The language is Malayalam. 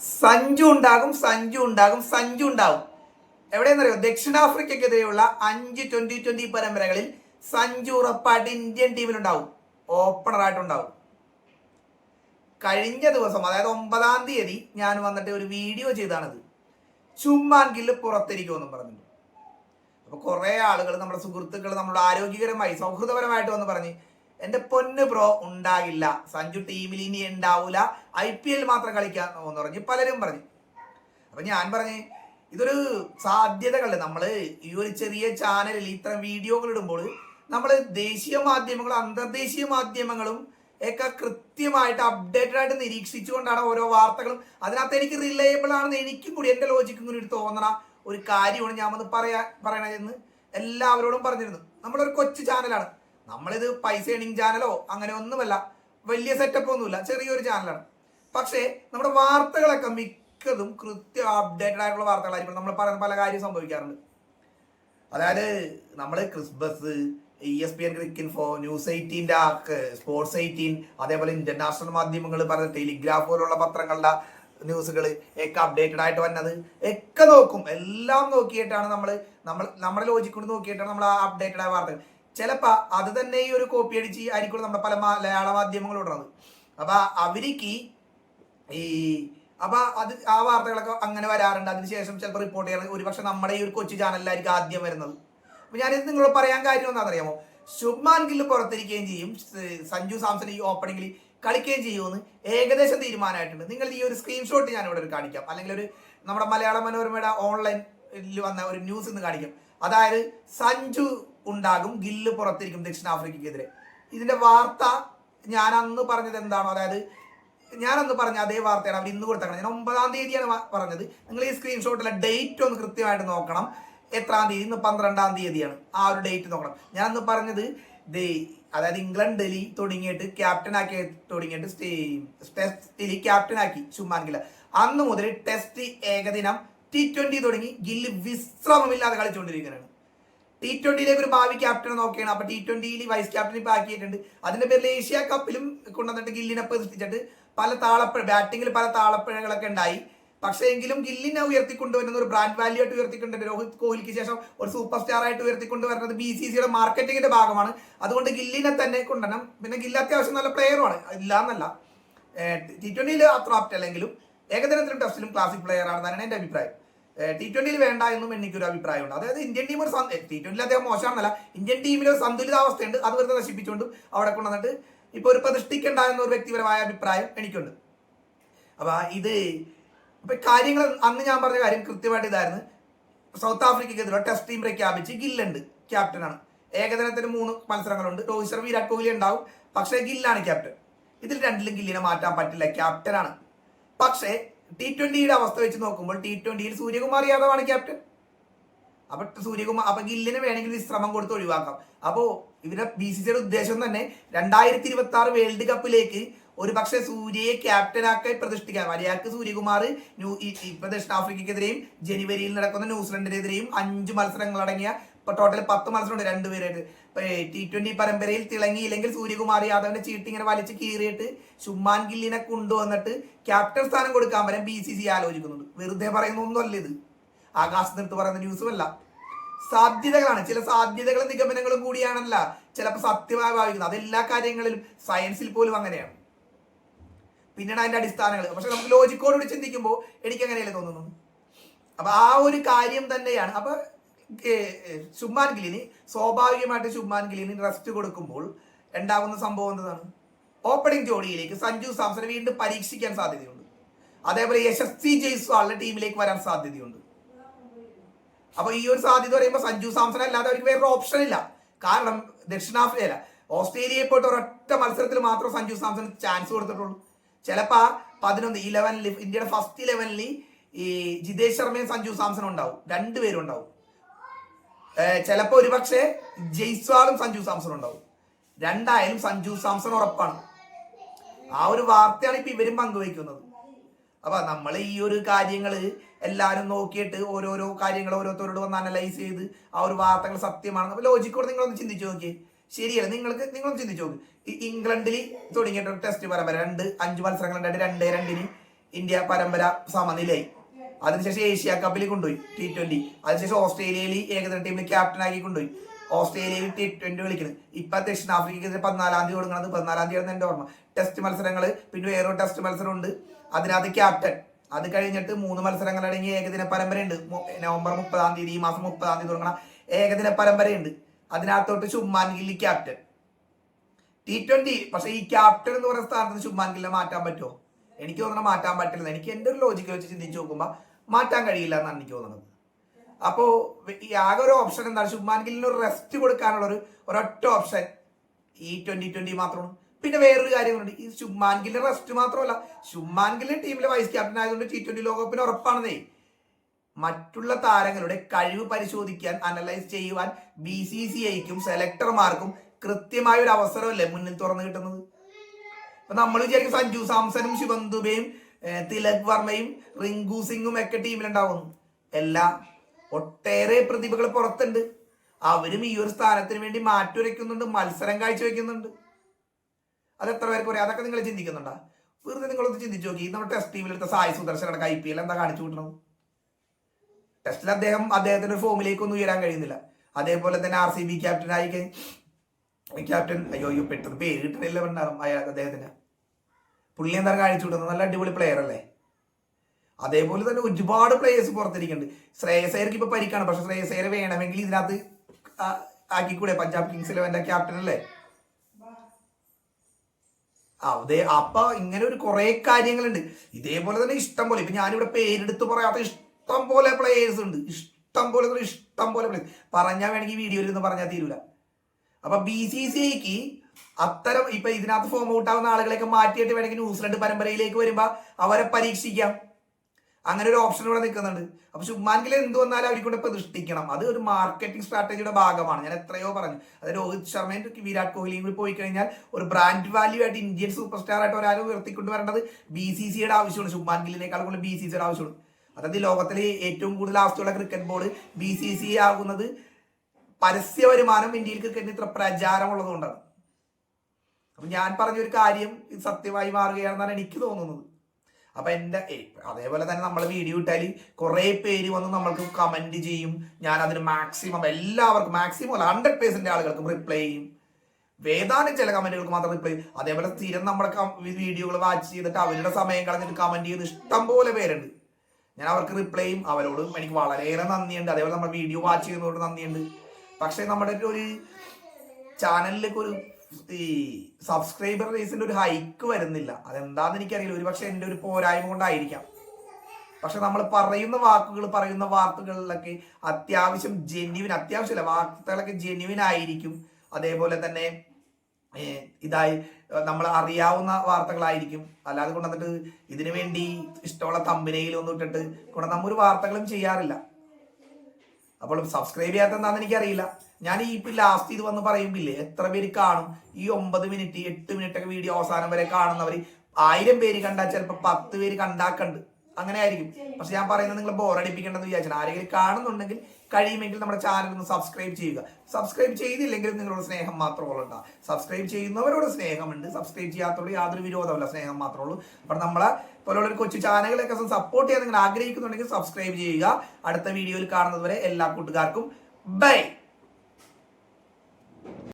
സഞ്ജു ഉണ്ടാകും സഞ്ജു ഉണ്ടാകും സഞ്ജു ഉണ്ടാകും എവിടെയെന്നറിയോ? ദക്ഷിണാഫ്രിക്കെതിരെയുള്ള അഞ്ച് ട്വന്റി ട്വന്റി പരമ്പരകളിൽ സഞ്ജു ഉറപ്പായിട്ട് ഇന്ത്യൻ ടീമിലുണ്ടാവും. ഓപ്പണറായിട്ടുണ്ടാവും. കഴിഞ്ഞ ദിവസം അതായത് ഒമ്പതാം തീയതി ഞാൻ വന്നിട്ട് ഒരു വീഡിയോ ചെയ്താണിത്. ചുമ്മാൻ ഗില്ല് പുറത്തിരിക്കുമെന്നും പറഞ്ഞിട്ട്. അപ്പൊ കുറെ ആളുകൾ നമ്മുടെ സുഹൃത്തുക്കൾ നമ്മുടെ ആരോഗ്യകരമായി സൗഹൃദപരമായിട്ട് വന്ന് പറഞ്ഞ് എന്റെ പൊന്ന് ബ്രോ ഉണ്ടാകില്ല. സഞ്ജു ടീമിൽ ഇനി ഉണ്ടാവൂല. ഐ പി എൽ മാത്രം കളിക്കാൻ എന്ന് പറഞ്ഞ് പലരും പറഞ്ഞു. അപ്പൊ ഞാൻ പറഞ്ഞു ഇതൊരു സാധ്യതകൾ നമ്മൾ ഈ ഒരു ചെറിയ ചാനലിൽ ഇത്തരം വീഡിയോകൾ ഇടുമ്പോൾ നമ്മൾ ദേശീയ മാധ്യമങ്ങളും അന്തർദേശീയ മാധ്യമങ്ങളും ഒക്കെ കൃത്യമായിട്ട് അപ്ഡേറ്റഡ് ആയിട്ട് നിരീക്ഷിച്ചുകൊണ്ടാണ് ഓരോ വാർത്തകളും. അതിനകത്ത് എനിക്ക് റിലയബിൾ ആണെന്ന് എനിക്കും കൂടി എന്റെ ലോജിക്കും കൂടി തോന്നണ ഒരു കാര്യമാണ് ഞാൻ വന്ന് പറയാ പറയണതെന്ന് എല്ലാവരോടും പറഞ്ഞിരുന്നു. നമ്മളൊരു കൊച്ചു ചാനലാണ് നമ്മളിത് പൈസ എണിങ് ചാനലോ അങ്ങനെ ഒന്നുമല്ല. വലിയ സെറ്റപ്പ് ഒന്നുമില്ല ചെറിയൊരു ചാനലാണ് പക്ഷേ നമ്മുടെ വാർത്തകളൊക്കെ മിക്കതും കൃത്യം അപ്ഡേറ്റഡ് ആയിട്ടുള്ള വാർത്തകളായിരിക്കും. നമ്മൾ പറയുന്ന പല കാര്യം സംഭവിക്കാറുണ്ട്. അതായത് നമ്മൾ Christmas E S P N Cricinfo news എയ്റ്റീന്റെ sports eighteen അതേപോലെ ഇന്റർനാഷണൽ മാധ്യമങ്ങൾ പറഞ്ഞ ടെലിഗ്രാഫ് പോലുള്ള പത്രങ്ങളുടെ ന്യൂസുകൾ ഒക്കെ അപ്ഡേറ്റഡ് ആയിട്ട് വന്നത് ഒക്കെ നോക്കും. എല്ലാം നോക്കിയിട്ടാണ് നമ്മൾ നമ്മൾ നമ്മുടെ ലോജിക്കൊണ്ട് നോക്കിയിട്ടാണ് നമ്മൾ ആ അപ്ഡേറ്റഡ് ആയ വാർത്തകൾ. ചിലപ്പോൾ അത് തന്നെ ഈ ഒരു കോപ്പി അടിച്ച് ആയിരിക്കും നമ്മുടെ പല മലയാള മാധ്യമങ്ങളും ഉള്ളത്. അപ്പൊ അവർക്ക് ഈ അപ്പൊ അത് ആ വാർത്തകളൊക്കെ അങ്ങനെ വരാറുണ്ട്. അതിനുശേഷം ചിലപ്പോൾ റിപ്പോർട്ട് ചെയ്യാൻ ഒരുപക്ഷെ നമ്മുടെ ഈ ഒരു കൊച്ചു ചാനലിലായിരിക്കും ആദ്യം വരുന്നത്. അപ്പൊ ഞാനിത് നിങ്ങളോട് പറയാൻ കാര്യം എന്താണെന്ന് അറിയാമോ ശുഭ്മാൻ ഗില്ല് പുറത്തിരിക്കുകയും ചെയ്യും. സഞ്ജു സാംസൺ ഈ ഓപ്പണിംഗിൽ കളിക്കുകയും ചെയ്യുമെന്ന് ഏകദേശം തീരുമാനമായിട്ടുണ്ട്. നിങ്ങൾ ഈ ഒരു സ്ക്രീൻഷോട്ട് ഞാൻ ഇവിടെ ഒരു കാണിക്കാം. അല്ലെങ്കിൽ ഒരു നമ്മുടെ മലയാള മനോരമയുടെ ഓൺലൈനിൽ വന്ന ഒരു ന്യൂസ് ഇന്ന് കാണിക്കാം. അതായത് സഞ്ജു ഉണ്ടാകും. ഗില്ല് പുറത്തിരിക്കും ദക്ഷിണാഫ്രിക്കയ്ക്കെതിരെ. ഇതിന്റെ വാർത്ത ഞാൻ അന്ന് പറഞ്ഞത് എന്താണോ? അതായത് അന്ന് പറഞ്ഞ അതേ വാർത്തയാണ് അവർ ഇന്ന് കൊടുത്തേക്കണം ഞാൻ ഒമ്പതാം തീയതിയാണ് പറഞ്ഞത്. നിങ്ങൾ ഈ സ്ക്രീൻഷോട്ടിലെ ഡേറ്റ് ഒന്ന് കൃത്യമായിട്ട് നോക്കണം. എത്രാം തീയതി? ഇന്ന് പന്ത്രണ്ടാം തീയതിയാണ്. ആ ഒരു ഡേറ്റ് നോക്കണം. ഞാൻ അന്ന് പറഞ്ഞത് ദേ അതായത് ഇംഗ്ലണ്ട് ഡൽഹി തുടങ്ങിയിട്ട് ക്യാപ്റ്റനാക്കി തുടങ്ങിയിട്ട് ടെസ്റ്റിൽ ക്യാപ്റ്റൻ ആക്കി ശുമാൻ ഗില്ല അന്ന് മുതൽ ടെസ്റ്റ് ഏകദിനം ടി ട്വന്റി തുടങ്ങി ഗില്ല് വിശ്രമമില്ലാതെ കളിച്ചുകൊണ്ടിരിക്കുകയാണ്. ടി ട്വന്റിയിലേക്ക് ഒരു ഭാവി ക്യാപ്റ്റനെ നോക്കിയാണ്. അപ്പൊ ടി ട്വന്റിയിൽ വൈസ് ക്യാപ്റ്റൻ ഇപ്പൊ ആക്കിയിട്ടുണ്ട്. അതിന്റെ പേരിൽ ഏഷ്യ കപ്പിലും കൊണ്ടുവന്നിട്ട് ഗില്ലിനെ പ്രതിഷ്ഠിച്ചിട്ട് പല താളപ്പഴ ബാറ്റിംഗിൽ പല താളപ്പഴകളൊക്കെ ഉണ്ടായി. പക്ഷേ എങ്കിലും ഗില്ലിനെ ഉയർത്തിക്കൊണ്ടുവരുന്ന ഒരു ബ്രാൻഡ് വാല്യൂ ആയിട്ട് ഉയർത്തിക്കൊണ്ടുവരുന്നത് രോഹിത് കോഹ്ലിക്ക് ശേഷം ഒരു സൂപ്പർ സ്റ്റാർ ആയിട്ട് ഉയർത്തിക്കൊണ്ടുവരുന്നത് ബി സി സിയുടെ മാർക്കറ്റിംഗിന്റെ ഭാഗമാണ്. അതുകൊണ്ട് ഗില്ലിനെ തന്നെ കൊണ്ടുവരണം. പിന്നെ ഗില്ല് അത്യാവശ്യം നല്ല പ്ലെയറുമാണ് ഇല്ല എന്നല്ല ടി ട്വന്റിയിൽ അത്ര ആപ്റ്റ് അല്ലെങ്കിലും ഏകദിനത്തിലും ടെസ്റ്റിലും ക്ലാസിക് പ്ലെയർ ആണെന്നാണ് എന്റെ അഭിപ്രായം. ടി ട്വന്റിയിൽ വേണ്ട എന്നും എനിക്ക് ഒരു അഭിപ്രായമുണ്ട്. അതായത് ഇന്ത്യൻ ടീം ഒരു ടി ട്വന്റിയിൽ അദ്ദേഹം മോശമാണെന്നല്ല ഇന്ത്യൻ ടീമിൽ ഒരു സന്തുലിതാവസ്ഥയുണ്ട്. അത് വെറുതെ നശിപ്പിച്ചുകൊണ്ടും അവിടെ കൊണ്ടുവന്നിട്ട് ഇപ്പൊ ഒരു പ്രതിഷ്ഠിക്കേണ്ട എന്ന ഒരു വ്യക്തിപരമായ അഭിപ്രായം എനിക്കുണ്ട്. അപ്പൊ ഇത് ഇപ്പൊ കാര്യങ്ങൾ അന്ന് ഞാൻ പറഞ്ഞ കാര്യം കൃത്യമായിട്ട് ഇതായിരുന്നു. സൗത്ത് ആഫ്രിക്കയ്ക്കെതിരെ ടെസ്റ്റ് ടീം പ്രഖ്യാപിച്ച് ഗില്ലുണ്ട്. ക്യാപ്റ്റനാണ് ഏകദിനത്തിന് മൂന്ന് മത്സരങ്ങളുണ്ട്. രോഹിത് ശർമ്മ വിരാട് കോഹ്ലി ഉണ്ടാവും. പക്ഷേ ഗില്ലാണ് ക്യാപ്റ്റൻ ഇതിൽ രണ്ടിലും ഗില്ലിനെ മാറ്റാൻ പറ്റില്ല. ക്യാപ്റ്റനാണ് പക്ഷേ ടി ട്വന്റിയുടെ അവസ്ഥ വെച്ച് നോക്കുമ്പോൾ ടി ട്വന്റിയിൽ സൂര്യകുമാർ യാദവാണ് ക്യാപ്റ്റൻ. അപ്പൊ സൂര്യകുമാർ അപ്പൊ ഗില്ലിന് വേണമെങ്കിൽ വിശ്രമം കൊടുത്ത് ഒഴിവാക്കാം. അപ്പോ ഇവരുടെ ബി സി സിയുടെ ഉദ്ദേശം തന്നെ രണ്ടായിരത്തി ഇരുപത്തി ആറ് വേൾഡ് കപ്പിലേക്ക് ഒരു പക്ഷേ സൂര്യയെ ക്യാപ്റ്റനാക്കി പ്രതിഷ്ഠിക്കാം. മര്യാദയ്ക്ക് സൂര്യകുമാർ ന്യൂ ഇപ്പൊ ദക്ഷിണാഫ്രിക്കെതിരെയും ജനുവരിയിൽ നടക്കുന്ന ന്യൂസിലൻഡിനെതിരെയും അഞ്ച് മത്സരങ്ങൾ അടങ്ങിയ ഇപ്പൊ ടോട്ടൽ പത്ത് മത്സരമുണ്ട് രണ്ടുപേരായിട്ട്. ടി ട്വന്റി പരമ്പരയിൽ തിളങ്ങിയില്ലെങ്കിൽ സൂര്യകുമാർ യാദവിന്റെ ചീട്ട് ഇങ്ങനെ വലിച്ച് കീറിയിട്ട് ശുമാൻ ഗില്ലിനെ കൊണ്ടുവന്നിട്ട് ക്യാപ്റ്റൻ സ്ഥാനം കൊടുക്കാൻ വരെ ബി സി സി ആലോചിക്കുന്നുണ്ട്. വെറുതെ പറയുന്ന ഒന്നുമല്ല ഇത്. ആകാശത്ത് എടുത്ത് പറയുന്ന ന്യൂസും അല്ല സാധ്യതകളാണ്. ചില സാധ്യതകളും നിഗമനങ്ങളും കൂടിയാണല്ല ചിലപ്പോൾ സത്യമായി ഭാവിക്കുന്നത്. അതെല്ലാ കാര്യങ്ങളിലും സയൻസിൽ പോലും അങ്ങനെയാണ്. പിന്നീട് അതിന്റെ അടിസ്ഥാനങ്ങൾ പക്ഷെ നമുക്ക് ലോജിക്കോട് കൂടി ചിന്തിക്കുമ്പോൾ എനിക്ക് അങ്ങനെയല്ലേ തോന്നുന്നു അപ്പൊ ആ ഒരു കാര്യം തന്നെയാണ്. അപ്പൊ ശുഭ്മാൻ ഗിലിന് സ്വാഭാവികമായിട്ട് ശുഭ്മാൻ ഗിലിന് റെസ്റ്റ് കൊടുക്കുമ്പോൾ ഉണ്ടാകുന്ന സംഭവം എന്താണ്? ഓപ്പണിംഗ് ജോഡിയിലേക്ക് സഞ്ജു സാംസനെ വീണ്ടും പരീക്ഷിക്കാൻ സാധ്യതയുണ്ട്. അതേപോലെ യശസ്വി ജയ്സ്വാളിന്റെ ടീമിലേക്ക് വരാൻ സാധ്യതയുണ്ട്. അപ്പൊ ഈ ഒരു സാധ്യത പറയുമ്പോൾ സഞ്ജു സാംസൺ അല്ലാതെ അവർക്ക് വേറൊരു ഓപ്ഷൻ ഇല്ല. കാരണം ദക്ഷിണാഫ്രിക്ക അല്ല ഓസ്ട്രേലിയയെ പോയിട്ട് ഒരൊറ്റ മത്സരത്തിൽ മാത്രം സഞ്ജു സാംസൺ ചാൻസ് കൊടുത്തിട്ടുള്ളൂ. ചിലപ്പോൾ പതിനൊന്ന് ഇലവനിൽ ഇന്ത്യയുടെ ഫസ്റ്റ് ഇലവനിൽ ഈ ജിതേഷ് ശർമ്മയും സഞ്ജു സാംസണും ഉണ്ടാവും. രണ്ടുപേരും ഉണ്ടാവും. ഏർ ഒരു ഒരുപക്ഷെ ജയ്സ്വാളും സഞ്ജു സാംസൺ ഉണ്ടാവും. രണ്ടായാലും സഞ്ജു സാംസൺ ഉറപ്പാണ്. ആ ഒരു വാർത്തയാണ് ഇപ്പൊ ഇവരും പങ്കുവയ്ക്കുന്നത്. അപ്പൊ നമ്മൾ ഈ ഒരു കാര്യങ്ങൾ എല്ലാവരും നോക്കിയിട്ട് ഓരോരോ കാര്യങ്ങൾ ഓരോരുത്തരോട് വന്ന് അനലൈസ് ചെയ്ത് ആ ഒരു വാർത്തകൾ സത്യമാണ് അപ്പൊ ലോജിക്കോട് നിങ്ങളൊന്ന് ചിന്തിച്ചു നോക്കിയേ. ശരിയല്ല? നിങ്ങൾക്ക് നിങ്ങളൊന്ന് ചിന്തിച്ചു നോക്ക്. ഇംഗ്ലണ്ടിൽ തുടങ്ങിയിട്ടൊരു ടെസ്റ്റ് പരമ്പര. രണ്ട് അഞ്ച് മത്സരങ്ങൾ ഉണ്ടായിട്ട് രണ്ടേ രണ്ടിന് ഇന്ത്യ പരമ്പര സമനിലയായി. അതിനുശേഷം ഏഷ്യ കപ്പിൽ കൊണ്ടുപോയി ടി ട്വന്റി അതിനുശേഷം ഓസ്ട്രേലിയയിൽ ഏകദിന ടീമിൽ ക്യാപ്റ്റൻ ആക്കി കൊണ്ടുപോയി. ഓസ്ട്രേലിയയിൽ ടി ട്വന്റി കളിക്കുന്നത് ഇപ്പൊ ദക്ഷിണാഫ്രിക്കയ്ക്ക് പതിനാലാം തീയതി കൊടുക്കുന്നത് പതിനാലാം തീയതി എന്റെ ഓർമ്മ. ടെസ്റ്റ് മത്സരങ്ങൾ പിന്നെ വേറെ ടെസ്റ്റ് മത്സരം ഉണ്ട് അതിനകത്ത് ക്യാപ്റ്റൻ അത് കഴിഞ്ഞിട്ട് മൂന്ന് മത്സരങ്ങൾ അടങ്ങിയ ഏകദിന പരമ്പരയുണ്ട്. നവംബർ മുപ്പതാം തീയതി ഈ മാസം മുപ്പതാം തീയതി തുടങ്ങണ ഏകദിന പരമ്പരയുണ്ട്. അതിനകത്തോട്ട് ശുഭ്മാൻ ഗില്ലി ക്യാപ്റ്റൻ ടി ട്വന്റി പക്ഷെ ഈ ക്യാപ്റ്റൻ എന്ന് പറയുന്ന സ്ഥാനത്ത് ശുഭ്മാൻ ഗില്ലിനെ മാറ്റാൻ പറ്റുമോ? എനിക്ക് തോന്നണം മാറ്റാൻ പറ്റില്ല. എനിക്ക് എന്റെ ഒരു ലോജിക്ക് വെച്ച് ചിന്തിച്ച് നോക്കുമ്പോൾ മാറ്റാൻ കഴിയില്ല എന്നാണ് എനിക്ക് തോന്നുന്നത്. അപ്പോ ഈ ആകെ ഒരു ഓപ്ഷൻ എന്താണ്? ശുഭ്മാൻ ഗില്ലിന് ഒരു റെസ്റ്റ് കൊടുക്കാനുള്ള ഒരു ഒരൊറ്റ ഓപ്ഷൻ ഈ ട്വന്റി ട്വന്റി മാത്രമാണ്. പിന്നെ വേറൊരു കാര്യമുണ്ട് ഈ ശുഭ്മാൻ ഗില്ലിന് റെസ്റ്റ് മാത്രമല്ല ശുഭ്മാൻ ഗില്ല് ടീമിലെ വൈസ് ക്യാപ്റ്റൻ ആയതുകൊണ്ട് ടി ട്വന്റി ലോകകപ്പിന് ഉറപ്പാണെന്നേ. മറ്റുള്ള താരങ്ങളുടെ കഴിവ് പരിശോധിക്കാൻ അനലൈസ് ചെയ്യുവാൻ ബി സി സി ഐക്കും സെലക്ടർമാർക്കും കൃത്യമായ ഒരു അവസരമല്ലേ മുന്നിൽ തുറന്നു കിട്ടുന്നത്? ഇപ്പൊ നമ്മൾ വിചാരിക്കും സഞ്ജു സാംസനും ശിവം ദുബെയും ഏഹ്, തിലക് വർമ്മയും റിങ്കു സിംഗും ഒക്കെ ടീമിലുണ്ടാവുന്നു. എല്ലാ ഒട്ടേറെ പ്രതിഭകൾ പുറത്തുണ്ട്. അവരും ഈ ഒരു സ്ഥാനത്തിന് വേണ്ടി മാറ്റുരയ്ക്കുന്നുണ്ട് മത്സരം കാഴ്ചവെക്കുന്നുണ്ട് അത് എത്ര പേർക്ക് പറയാം? അതൊക്കെ നിങ്ങൾ ചിന്തിക്കുന്നുണ്ടാ? വെറുതെ നിങ്ങളൊന്ന് ചിന്തിച്ചു നോക്കി. നമ്മുടെ ടെസ്റ്റ് ടീമിലെടുത്ത സായി സുദർശൻ അടക്കം ഐ പി എൽ എന്താ കാണിച്ചു കൂട്ടണം ടെസ്റ്റിൽ അദ്ദേഹം അദ്ദേഹത്തിന്റെ ഫോമിലേക്ക് ഒന്നും ഉയരാൻ കഴിയുന്നില്ല. അതേപോലെ തന്നെ ആർ സി ബി ക്യാപ്റ്റൻ ആയിക്കെ ക്യാപ്റ്റൻ അയ്യോ അയ്യോ പെട്ടെന്ന് പേര് കിട്ടണില്ല ഉണ്ടാകും അയാൾ അദ്ദേഹത്തിന്. പുള്ളി എന്താ കാണിച്ചു വിടുന്നത് നല്ല അടിപൊളി പ്ലെയർ അല്ലേ? അതേപോലെ തന്നെ ഒരുപാട് പ്ലേയേഴ്സ് പുറത്തിരിക്കുന്നുണ്ട്. ശ്രേയസേർക്ക് ഇപ്പൊ പരിക്കാണ്. പക്ഷെ ശ്രേയസേരെ വേണമെങ്കിൽ ഇതിനകത്ത് ആക്കിക്കൂടെ? പഞ്ചാബ് കിങ്സ് ഇലവന്റെ ക്യാപ്റ്റൻ അല്ലേ? അതെ അപ്പൊ ഇങ്ങനെ ഒരു കുറെ കാര്യങ്ങളുണ്ട്. ഇതേപോലെ തന്നെ ഇഷ്ടം പോലെ ഇപ്പൊ ഞാനിവിടെ പേരെടുത്ത് പറയാത്ത ഇഷ്ടം പോലെ പ്ലേയേഴ്സ് ഉണ്ട്. ഇഷ്ടം പോലെ ഇഷ്ടം പോലെ പ്ലേയേഴ്സ് പറഞ്ഞാൽ വേണമെങ്കിൽ വീഡിയോയിൽ നിന്ന് പറഞ്ഞാൽ തീരൂല. അപ്പൊ ബി സി സി ഐക്ക് അത്തരം ഇപ്പൊ ഇതിനകത്ത് ഫോം ഔട്ട് ആവുന്ന ആളുകളെയൊക്കെ മാറ്റിയിട്ട് വേണമെങ്കിൽ ന്യൂസിലൻഡ് പരമ്പരയിലേക്ക് വരുമ്പോ അവരെ പരീക്ഷിക്കാം. അങ്ങനെ ഒരു ഓപ്ഷൻ ഇവിടെ നിൽക്കുന്നുണ്ട്. അപ്പൊ ശുഭ്മാൻഗിൽ എന്ത് വന്നാലും അവർക്ക് കൊണ്ട് പ്രതിഷ്ഠിക്കണം. അത് ഒരു മാർക്കറ്റിംഗ് സ്ട്രാറ്റജിയുടെ ഭാഗമാണ്. ഞാൻ എത്രയോ പറഞ്ഞു. അത് രോഹിത് ശർമ്മയും വിരാട് കോഹ്ലിയും കൂടി പോയി കഴിഞ്ഞാൽ ഒരു ബ്രാൻഡ് വാല്യൂ ആയിട്ട് ഇന്ത്യൻ സൂപ്പർ സ്റ്റാർ ആയിട്ട് ഒരാൾ ഉയർത്തിക്കൊണ്ട് വരേണ്ടത് ബി സി സിയുടെ ആവശ്യമാണ്. ശുഭ്മാൻ ഗില്ലിനേക്കാൾ കൂടുതൽ ബി സി സിയുടെ ആവശ്യമാണ്. അതായത് ലോകത്തിലെ ഏറ്റവും കൂടുതൽ ആവശ്യമുള്ള cricket board B C C ആകുന്നത് പരസ്യ വരുമാനം ഇന്ത്യയിൽ ക്രിക്കറ്റിന് ഇത്ര പ്രചാരമുള്ളത് കൊണ്ടാണ് അപ്പൊ ഞാൻ പറഞ്ഞ ഒരു കാര്യം സത്യമായി മാറുകയാണെന്നാണ് എനിക്ക് തോന്നുന്നത്. അപ്പം എന്റെ അതേപോലെ തന്നെ നമ്മൾ വീഡിയോ ഇട്ടാൽ കുറേ പേര് വന്ന് നമ്മൾക്ക് കമന്റ് ചെയ്യും. ഞാൻ അതിന് മാക്സിമം എല്ലാവർക്കും മാക്സിമം അല്ല ഹൺഡ്രഡ് പേഴ്സെന്റ് ആളുകൾക്കും റിപ്ലൈ ചെയ്യും. വേദാനം ചില കമന്റുകൾക്ക് മാത്രം റിപ്ലൈ അതേപോലെ സ്ഥിരം നമ്മുടെ വീഡിയോകൾ വാച്ച് ചെയ്തിട്ട് അവരുടെ സമയം കളഞ്ഞിട്ട് കമന്റ് ചെയ്ത് ഇഷ്ടം പോലെ പേരുണ്ട്. ഞാൻ അവർക്ക് റിപ്ലൈ ചെയ്യും. അവരോടും എനിക്ക് വളരെയേറെ നന്ദിയുണ്ട്. അതേപോലെ നമ്മുടെ വീഡിയോ വാച്ച് ചെയ്യുന്നവരോട് നന്ദിയുണ്ട്. പക്ഷേ നമ്മുടെ ഒരു ചാനലിലേക്ക് ഒരു ഈ സബ്സ്ക്രൈബർ ബേസിന്റെ ഒരു ഹൈക്ക് വരുന്നില്ല. അതെന്താന്ന് എനിക്കറിയില്ല. ഒരു പക്ഷെ എന്റെ ഒരു പോരായ്മ കൊണ്ടായിരിക്കാം. പക്ഷെ നമ്മൾ പറയുന്ന വാക്കുകൾ പറയുന്ന വാർത്തകളിലൊക്കെ അത്യാവശ്യം ജെന്യുവിൻ അത്യാവശ്യമല്ല വാർത്തകളൊക്കെ ജെന്യുവിൻ ആയിരിക്കും. അതേപോലെ തന്നെ ഇതായി നമ്മൾ അറിയാവുന്ന വാർത്തകളായിരിക്കും. അല്ലാതെ കൊണ്ടുവന്നിട്ട് ഇതിനു വേണ്ടി ഇഷ്ടമുള്ള തമ്പനയിലൊന്നും ഇട്ടിട്ട് കൊണ്ട് നമ്മ ഒരു വാർത്തകളും ചെയ്യാറില്ല. അപ്പോൾ സബ്സ്ക്രൈബ് ചെയ്യാത്ത എന്താണെന്ന് എനിക്കറിയില്ല. ഞാൻ ഈ ഇപ്പൊ ലാസ്റ്റ് ഇത് വന്ന് പറയുമ്പില്ലേ? എത്ര പേര് കാണും? ഈ ഒമ്പത് മിനിറ്റ് എട്ട് മിനിറ്റ് ഒക്കെ വീഡിയോ അവസാനം വരെ കാണുന്നവർ ആയിരം പേര് കണ്ടാൽ ചിലപ്പോൾ പത്ത് പേര് കണ്ടാക്കണ്ട്. അങ്ങനെ ആയിരിക്കും. പക്ഷെ ഞാൻ പറയുന്നത് നിങ്ങൾ ബോറടിപ്പിക്കേണ്ടെന്ന് വിചാരിച്ചാൽ ആരെങ്കിലും കാണുന്നുണ്ടെങ്കിൽ കഴിയുമെങ്കിൽ നമ്മുടെ ചാനൽ ഒന്ന് സബ്സ്ക്രൈബ് ചെയ്യുക. സബ്സ്ക്രൈബ് ചെയ്തില്ലെങ്കിലും നിങ്ങളോട് സ്നേഹം മാത്രമേ ഉള്ളൂ സബ്സ്ക്രൈബ് ചെയ്യുന്നവരോട് സ്നേഹമുണ്ട്. സബ്സ്ക്രൈബ് ചെയ്യാത്തവരോട് യാതൊരു വിരോധമല്ല സ്നേഹം മാത്രമേ ഉള്ളൂ. അപ്പം നമ്മളെ പോലുള്ള കൊച്ചു ചാനലുകളൊക്കെ സപ്പോർട്ട് ചെയ്യാൻ നിങ്ങൾ ആഗ്രഹിക്കുന്നുണ്ടെങ്കിൽ സബ്സ്ക്രൈബ് ചെയ്യുക. അടുത്ത വീഡിയോയിൽ കാണുന്നതുവരെ എല്ലാ കൂട്ടുകാർക്കും ബൈ